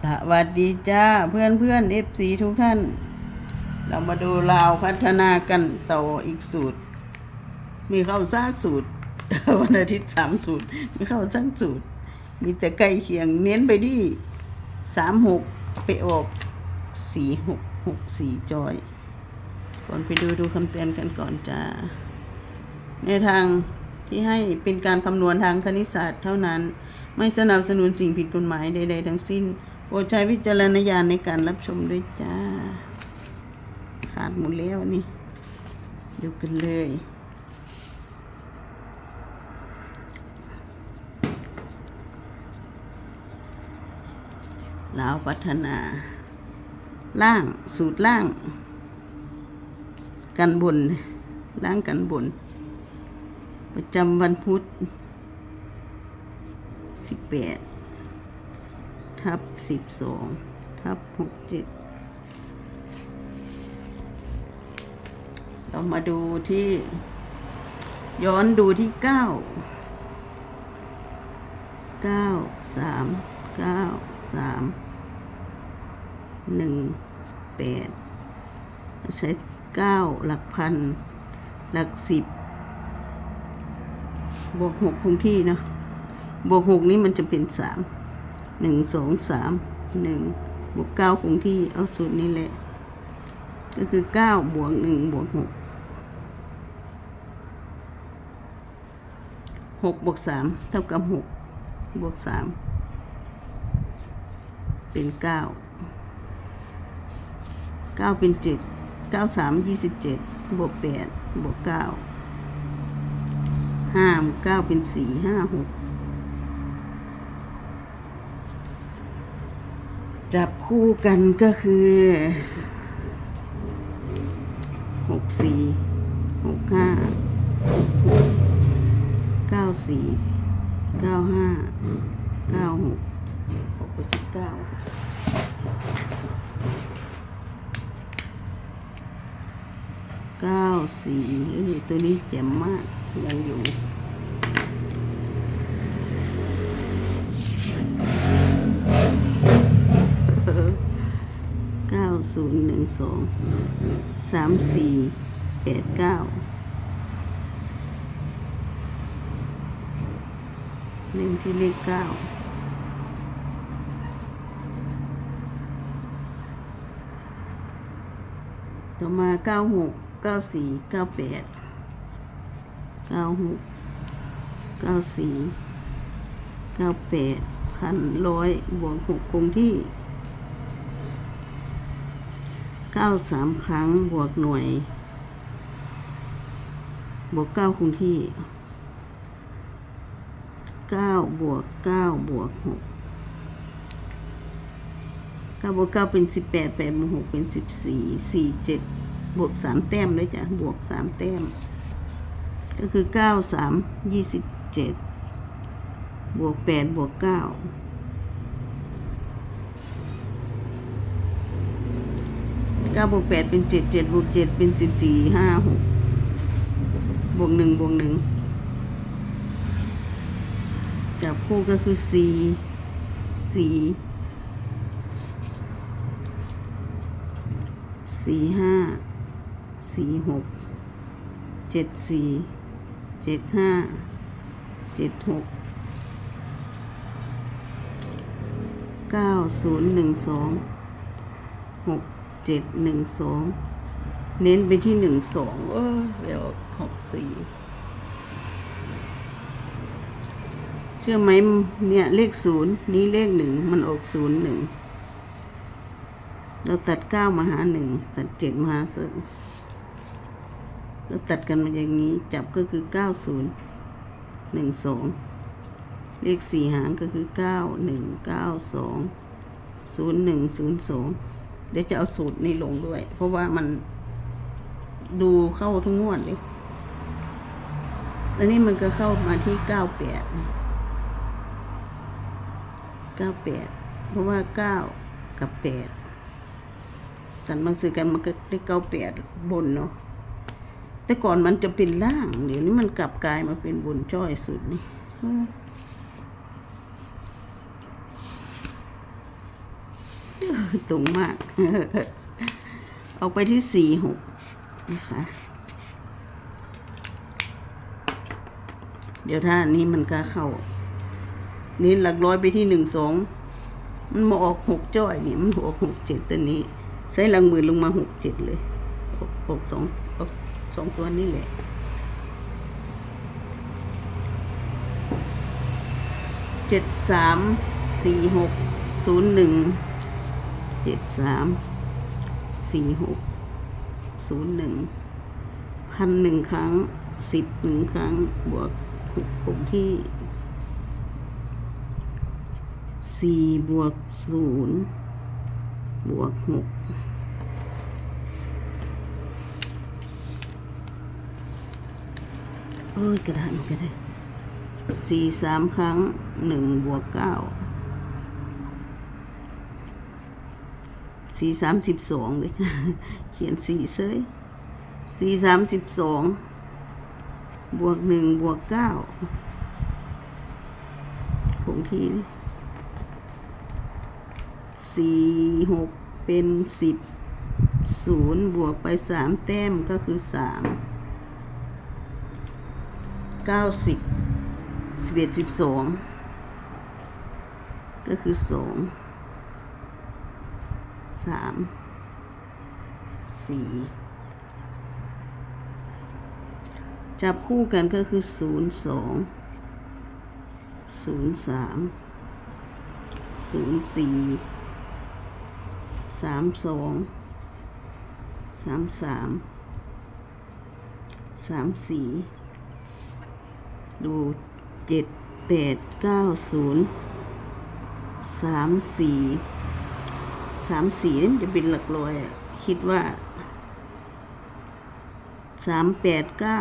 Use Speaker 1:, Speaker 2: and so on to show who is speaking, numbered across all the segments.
Speaker 1: สวัสดีจ้าเพื่อนเพื่อนเอฟซีทุกท่าน เรามาดูลาวพัฒนากันต่ออีกสูตร มีเข้าสร้างสูตร วันอาทิตย์สามสูตร มีเข้าสร้างสูตร มีแต่ใกล้เคียงเน้นไปที่สามหกไปออกสี่หกหกสี่จอย ก่อนไปดูดูคำเตือนกันก่อนจ้าในทางที่ให้เป็นการคำนวณทางคณิตศาสตร์เท่านั้น ไม่สนับสนุนสิ่งผิดกฎหมายใด ๆ ทั้งสิ้น โปรดใช้วิจารณญาณในการรับชมด้วยจ้า ขาดหมดแล้วนี่ ดูกันเลย ลาวพัฒนา ล่างสูตรล่าง กันบน ล่างกันบน ประจำวันพุธสิบแปด ทับสิบสองทับหกเจ็ดเรามาดูที่ ย้อนดูที่เก้าเก้าสามเก้าสามหนึ่งแปดใช้เก้าหลักพัน หลักสิบบวกหกคงที่เนาะบวกหกนี้มันจะเป็นสาม หนึ่งสองสามหนึ่งบวกเก้าคงที่เอาสูตรนี้แหละ ก็คือเก้าบวกหนึ่งบวกหกหกบวกสามเท่ากับหกบวกสามเป็นเก้าเก้าเป็นเจ็ดเก้าสามยี่สิบเจ็ดบวกแปดบวกเก้าห้าบวกเก้าเป็นสี่ห้าหก จับคู่กันก็คือหกสี่หกห้าเก้าสี่เก้าห้าเก้าหกหกไปที่เก้าเก้าสี่ตัวนี้เจ๋มมากยังอยู่ เก้า ศูนย์หนึ่งสองสามสี่แปดเก้าเล่มที่เลขเก้าต่อมาเก้าหกเก้าสี่เก้าแปดเก้าหกเก้าสี่เก้าแปดพันร้อยบวกหกคงที่ เก้าสามครั้งบวกหน่วย บวกเก้าคงที่เก้าบวกเก้าบวกหกเก้าบวกเก้าเป็นสิบแปดแปดบวกหกเป็นสิบสี่สี่เจ็ดบวกสามแต้มเลยจ้ะบวกสามแต้ม ก็คือเก้าสามยี่สิบเจ็ดบวกแปดบวกเก้า เก้าบวกแปดเป็นเจ็ดเจ็ดบวกเจ็ดเป็นสิบสี่ห้าหกบวกหนึ่งบวกหนึ่งจับคู่ก็คือสี่สี่สี่ห้าสี่หกเจ็ดสี่เจ็ดห้าเจ็ดหกเก้าศูนย์หนึ่งสองหก เจ็ดหนึ่งสองเน้นไปที่หนึ่งสองเออเดี๋ยวหกสี่เชื่อไหมเนี่ยเลขศูนย์นี้เลขหนึ่งมันออกศูนย์หนึ่งเราตัดเก้ามาหาหนึ่งตัดเจ็ดมาหาศูนย์เราตัดกันมาอย่างนี้จับก็คือเก้าศูนย์หนึ่งสองเลขสี่หางก็คือเก้าหนึ่งเก้าสองศูนย์หนึ่งศูนย์สอง เดี๋ยวจะเอาสูตรนี้ลงด้วย เพราะว่ามันดูเข้าทุกงวดเลยอันนี้มันก็เข้ามาที่เก้าแปดเก้าแปดเพราะว่าเก้ากับแปดกันมาซื้อกันมันก็ได้เก้าแปดบนเนาะแต่ก่อนมันจะเป็นล่าง เดี๋ยวนี้มันกลับกลายมาเป็นบนจ้อยสุดนี่ ตรงมากเอาไปที่สี่หกนะคะ เดี๋ยวถ้าอันนี้มันก็เข้า นี่หลักร้อยไปที่หนึ่งสอง มันมาออกหกจ้อยนี่มันออกหกเจ็ดตัวนี้ใช้หลังมือลงมาหกเจ็ดเลยออกสองสองตัวนี่แหละเจ็ดสามสี่หกศูนย์หนึ่ง เจ็ดสามสี่หกศูนย์หนึ่งพันหนึ่งครั้งสิบหนึ่งครั้งบวกหกคงที่สี่บวกศูนย์บวกหกโอ้ยกระดานก็ได้สี่สามครั้งหนึ่งบวกเก้า สี่สามสิบสองเลยเขียนสี่เซยสี่สามสิบสองบวกหนึ่งบวกเก้าคงที่สี่หกเป็นสิบศูนย์บวกไปสามแต้มก็คือสามเก้าสิบสิบเอ็ดสิบสองก็คือสอง สามสี่จับคู่กันก็คือศูนย์สองศูนย์สามศูนย์สี่สามสองสามสามสามสี่ดูเจ็ดแปดเก้าศูนย์สามสี่ สามสี่นี่มันจะเป็นหลักร้อยอะคิดว่าสามแปดเก้า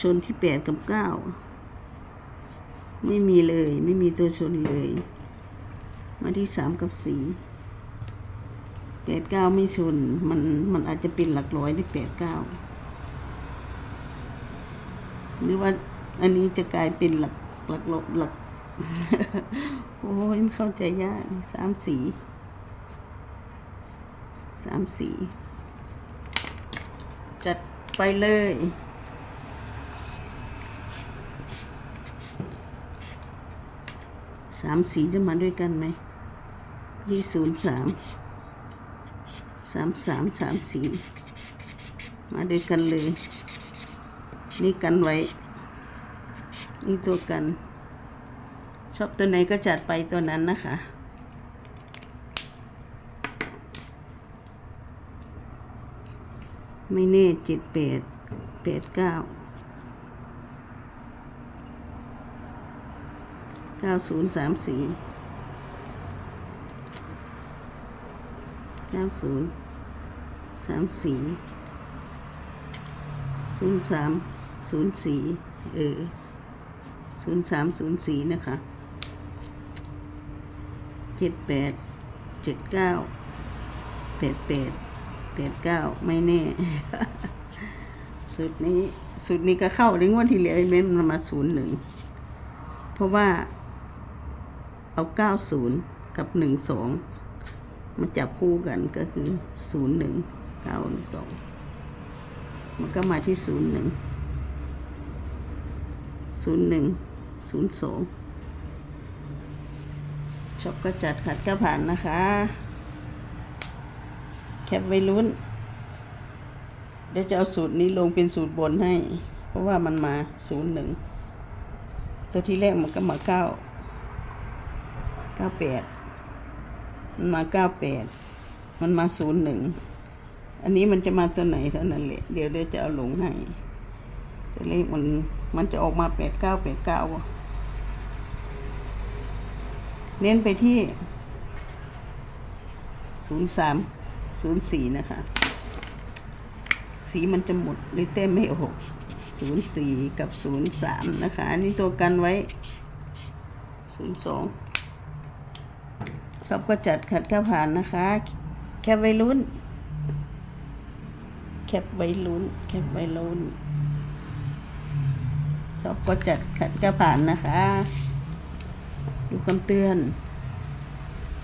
Speaker 1: ชนที่แปดกับเก้าไม่มีเลย ไม่มีตัวชนเลย มาที่สามกับสี่แปดเก้าไม่ชน มันมันอาจจะเป็นหลักร้อยได้แปดเก้าหรือว่าอันนี้จะกลายเป็นหลักหลักลบหลัก โอ้ยมันเข้าใจยากสามสี สามสีจัดไปเลย สามสีจะมาด้วยกันไหมยี่ศูนย์สาม สามสามสามสีมาด้วยกันเลย นี่กันไว้ นี่ตัวกัน ชอบตัวไหนก็จัดไปตัวนั้นนะคะ ไม่แน่เจ็ดแปดแปดเก้าเก้าศูนย์สามสี่เก้าศูนย์สามสี่ศูนย์สามศูนย์สี่เออศูนย์สามศูนย์สี่นะคะเจ็ดแปดเจ็ดเก้าแปดแปด แปดเก้าไม่แน่สูตรนี้สูตรนี้ก็เข้าในงวดที่เหลือเม้นมันมาศูนย์หนึ่งเพราะว่า เอาเก้าศูนย์กับหนึ่งสองมาจับคู่กันก็คือศูนย์หนึ่งเก้าสองมันก็มาที่ศูนย์หนึ่งศูนย์หนึ่งศูนย์สองชอบก็จัดขัดก็ผ่านนะคะ แคปไว้ลุ้น เดี๋ยวจะเอาสูตรนี้ลงเป็นสูตรบนให้ เพราะว่ามันมาศูนย์หนึ่งตัวที่แรกมันก็มาเก้าเก้าแปดมันมาเก้าแปดมันมาศูนย์หนึ่งอันนี้มันจะมาตัวไหนเท่านั้นแหละเดี๋ยวเดี๋ยวจะเอาลงให้ตัวเลขมันมันจะออกมาแปดเก้าแปดเก้าเน้นไปที่ศูนย์สาม ศูนย์สี่นะคะ สีมันจะหมดเลยเต้มไม่ออกศูนย์สี่กับศูนย์สามนะคะ อันนี้ตัวกันไว้ศูนย์สองชอบก็จัดขัดข้าผ่านนะคะ แคปไว้ลุ้น แคปไว้ลุ้น แคปไว้ลุ้นชอบก็จัดขัดข้าผ่านนะคะ ดูคำเตือน